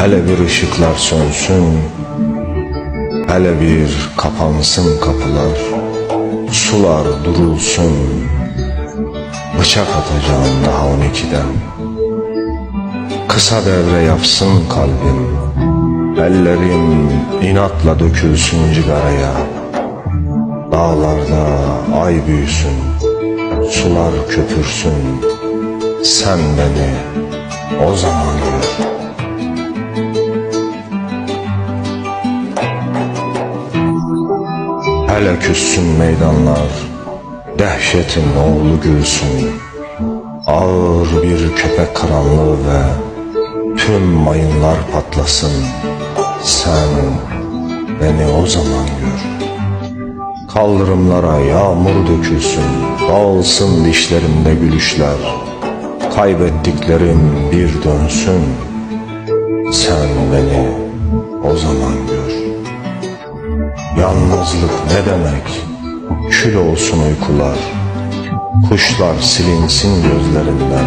Hele bir ışıklar sönsün Hele bir kapansın kapılar Sular durulsun. Bıçak atacağım daha on ikiden. Kısa devre yapsın kalbim Ellerim inatla dökülsün cigaraya. Dağlarda ay büyüsün Sular köpürsün. Sen beni o zaman gör Hele küssün meydanlar Dehşetin oğlu gülsün. Ağır bir köpek karanlığı ve Tüm mayınlar patlasın. Sen beni o zaman gör. Kaldırımlara yağmur dökülsün Dağılsın dişlerimde gülüşler. Kaybettiklerim bir dönsün. Sen beni o zaman gör Yalnızlık ne demek? Kül olsun uykular. Kuşlar silinsin gözlerinden.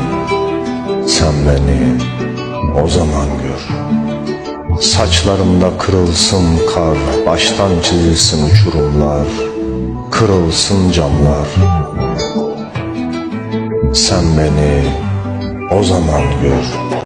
Sen beni o zaman gör. Saçlarımda kırılsın kar Baştan çizilsin uçurumlar. Kırılsın camlar. Sen beni o zaman gör